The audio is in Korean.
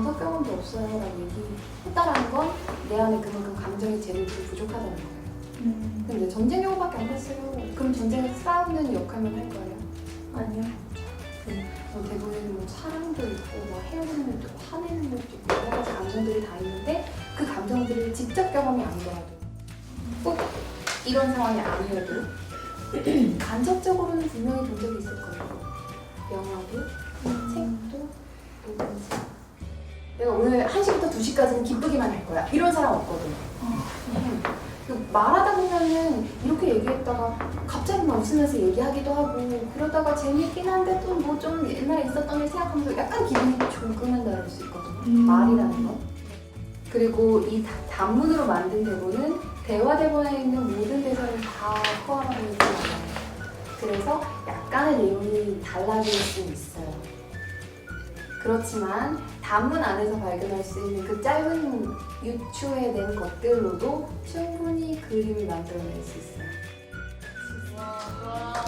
감정 경험도 없어요 라고 얘기했다라는 건 내 안에 그만큼 감정의 좀 부족하다는 거예요 음. 근데 전쟁 영화밖에 안 봤어요 그럼 전쟁에서 싸우는 역할만 할 거예요? 아니요. 어, 대부분 뭐 사랑도 있고 뭐 헤어지는 것도 있고 화내는 것도 있고 여러 가지 감정들이 다 있는데 그 감정들을 직접 경험이 아니더라도 꼭 이런 상황이 아니어도 간접적으로는 분명히 본 적이 있을 거예요 영화도 내가 오늘 1시부터 2시까지는 기쁘기만 할 거야. 이런 사람 없거든. 음. 그 말하다 보면은 이렇게 얘기했다가 갑자기 막 웃으면서 얘기하기도 하고 그러다가 재밌긴 한데 또 뭐 좀 옛날에 있었던 일 생각하면서 약간 기분이 조금은 다를 수 있거든요 음. 말이라는 건. 그리고 이 다- 단문으로 만든 대본은 대화 대본에 있는 모든 대사를 다 포함하고 있지 않아요. 그래서 약간의 내용이 달라질 수 있어요 그렇지만 단문 안에서 발견할 수 있는 그 짧은 유추해낸 것들로도 충분히 그림을 만들어낼 수 있어요. 와, 와.